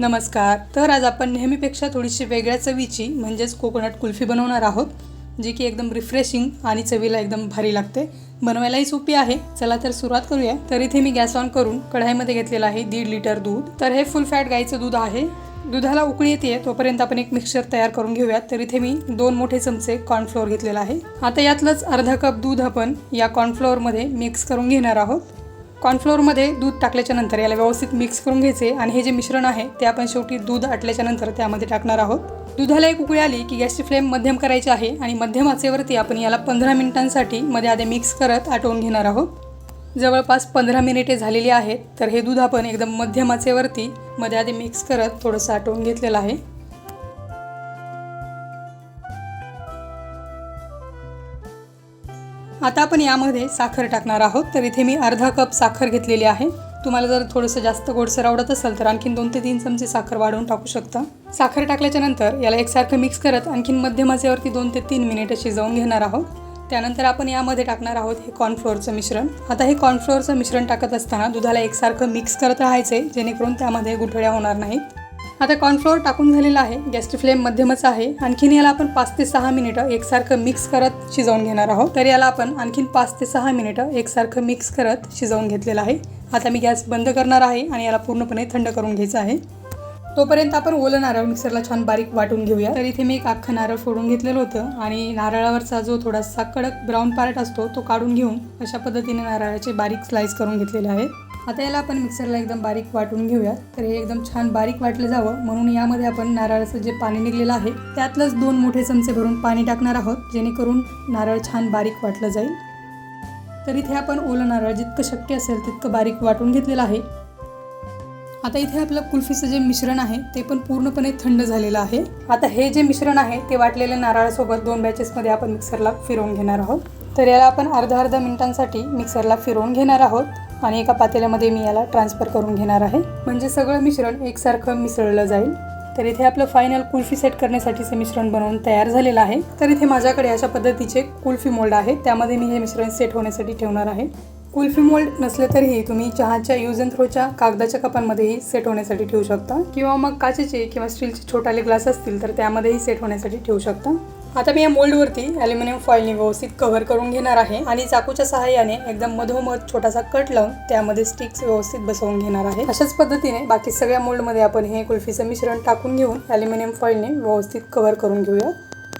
नमस्कार. तर आज आपण नेहमीपेक्षा थोडीशी वेगळ्या चवीची म्हणजेच कोकोनट कुल्फी बनवणार आहोत जी की एकदम रिफ्रेशिंग आणि चवीला एकदम भारी लागते. बनवायलाही सोपी आहे. चला तर सुरुवात करूया. तर इथे मी गॅस ऑन करून कढाईमध्ये घेतलेलं आहे दीड लिटर दूध. तर हे फुल फॅट गाईचं दूध आहे. दुधाला उकळी येते तोपर्यंत आपण एक मिक्सर तयार करून घेऊयात. तर इथे मी दोन मोठे चमचे कॉर्नफ्लोअर घेतलेला आहे. आता यातलंच अर्धा कप दूध आपण या कॉर्नफ्लोअरमध्ये मिक्स करून घेणार आहोत. कॉर्नफ्लोअरमध्ये दूध टाकल्याच्या नंतर याला व्यवस्थित मिक्स करून घ्यायचे आणि हे जे मिश्रण आहे ते आपण शेवटी दूध आटल्याच्या नंतर त्यामध्ये टाकणार आहोत. दुधाला एक उकळी आली की गॅसची फ्लेम मध्यम करायची आहे आणि मध्यम आचेवरती आपण याला पंधरा मिनिटांसाठी मध्ये आधी मिक्स करत आटवून घेणार आहोत. जवळपास पंधरा मिनिटे झालेली आहेत तर हे दूध आपण एकदम मध्यम आचेवरती मध्ये आधी मिक्स करत थोडंसं आटवून घेतलेलं आहे. आता आपण यामध्ये साखर टाकणार आहोत. तर इथे मी अर्धा कप साखर घेतलेली आहे. तुम्हाला जर थोडंसं जास्त गोडसर आवडत असेल तर आणखीन दोन ते तीन चमचे साखर वाढवून टाकू शकता. साखर टाकल्याच्या नंतर याला एकसारखं मिक्स करत आणखीन मध्यमाचेवरती दोन ते तीन मिनिटं शिजवून घेणार आहोत. त्यानंतर आपण यामध्ये टाकणार आहोत हे कॉर्नफ्लोअरचं मिश्रण. आता हे कॉर्नफ्लोअरचं मिश्रण टाकत असताना दुधाला एकसारखं मिक्स करत राहायचे जेणेकरून त्यामध्ये गुठळ्या होणार नाहीत. आता कॉर्नफ्लोअर टाकून झालेला आहे. गॅसची फ्लेम मध्यमच आहे. आणखीन याला आपण पाच ते सहा मिनिटं एकसारखं मिक्स करत शिजवून घेणार आहोत. तर याला आपण आणखीन पाच ते सहा मिनिटं एकसारखं मिक्स करत शिजवून घेतलेलं आहे. आता मी गॅस बंद करणार आहे आणि याला पूर्णपणे थंड करून घ्यायचं आहे. तोपर्यंत आपण ओलं नारळ मिक्सरला छान बारीक वाटून घेऊया. तर इथे मी एक अख्खं नारळ फोडून घेतलेलं होतं आणि नारळावरचा जो थोडासा कडक ब्राऊन पार्ट असतो तो काढून घेऊन अशा पद्धतीने नारळाचे बारीक स्लाइस करून घेतलेले आहेत. आता याला आपण मिक्सरला एकदम बारीक वाटून घेऊयात तर हे एकदम छान बारीक वाटलं जावं. म्हणून यामध्ये आपण नारळाचं जे पाणी निघलेलं आहे त्यातलंच दोन मोठे चमचे भरून पाणी टाकणार आहोत जेणेकरून नारळ छान बारीक वाटलं जाईल. तर इथे आपण ओलं नारळ जितकं शक्य असेल तितकं बारीक वाटून घेतलेलं आहे. आता इथे आपलं कुल्फीचं जे मिश्रण आहे ते पण पूर्णपणे थंड झालेलं आहे. आता हे जे मिश्रण आहे ते वाटलेल्या नारळासोबत दोन बॅचेसमध्ये आपण मिक्सरला फिरवून घेणार आहोत. तर याला आपण अर्धा अर्धा मिनिटांसाठी मिक्सरला फिरवून घेणार आहोत. आणि एका पातेल्यामध्ये मी याला ट्रान्सफर करून घेणार आहे. म्हणजे सगळं मिश्रण एकसारखं मिसळलं जाईल. तर इथे आपलं फायनल कुल्फी सेट करण्यासाठीचं मिश्रण बनवून तयार झालेलं आहे. तर इथे माझ्याकडे अशा पद्धतीचे कुल्फी मोल्ड आहे त्यामध्ये मी हे मिश्रण सेट होण्यासाठी ठेवणार आहे. कुल्फी मोल्ड नसले तरीही तुम्ही चहाच्या यूज अँड थ्रोच्या कागदाच्या कपांमध्येही सेट होण्यासाठी ठेवू शकता. किंवा मग काचेचे किंवा स्टीलचे छोटाले ग्लास असतील तर त्यामध्येही सेट होण्यासाठी ठेवू शकता. आता मी या मोल्डवरती ॲल्युमिनियम फॉईलने व्यवस्थित कव्हर करून घेणार आहे आणि चाकूच्या सहाय्याने एकदम मधोमध छोटासा कट लावून त्यामध्ये स्टिक्स व्यवस्थित बसवून घेणार आहे. अशाच पद्धतीने बाकी सगळ्या मोल्डमध्ये आपण हे कुल्फीचं मिश्रण टाकून घेऊन ॲल्युमिनियम फॉईलने व्यवस्थित कव्हर करून घेऊया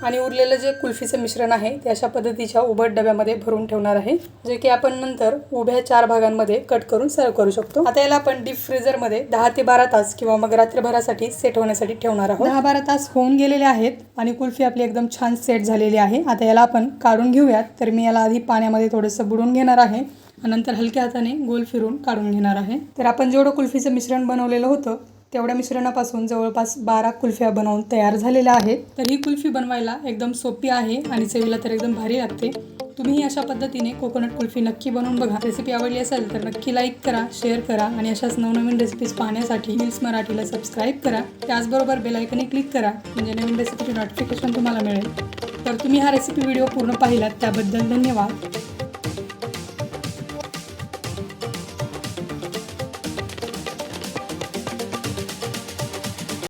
आणि उरलेलं जे कुल्फीचं मिश्रण आहे ते अशा पद्धतीच्या उभट डब्यामध्ये भरून ठेवणार आहे जे की आपण नंतर उभ्या चार भागांमध्ये कट करून सर्व करू शकतो. आता याला आपण डीप फ्रीजरमध्ये दहा ते बारा तास किंवा मग रात्रभरासाठी सेट होण्यासाठी ठेवणार आहोत. दहा बारा तास होऊन गेलेले आहेत आणि कुल्फी आपली एकदम छान सेट झालेली आहे. आता याला आपण काढून घेऊयात. तर मी याला आधी पाण्यामध्ये थोडंसं बुडून घेणार आहे नंतर हलक्या हाताने गोल फिरून काढून घेणार आहे. तर आपण जेवढं कुल्फीचं मिश्रण बनवलेलं होतं तेवढ्या मिश्रणापासून जवळपास बारा कुल्फ्या बनवून तयार झालेल्या आहेत. तर ही कुल्फी बनवायला एकदम सोपी आहे आणि चवीला तर एकदम भारी लागते. तुम्ही अशा पद्धतीने कोकोनट कुल्फी नक्की बनवून बघा. रेसिपी आवडली असेल तर नक्की लाईक करा शेअर करा आणि अशाच नवनवीन रेसिपीज पाहण्यासाठी मिल्स मराठीला सबस्क्राईब करा. त्याचबरोबर बेलायकने क्लिक करा म्हणजे नवीन रेसिपीची नोटिफिकेशन तुम्हाला मिळेल. तर तुम्ही हा रेसिपी व्हिडिओ पूर्ण पाहिलात त्याबद्दल धन्यवाद.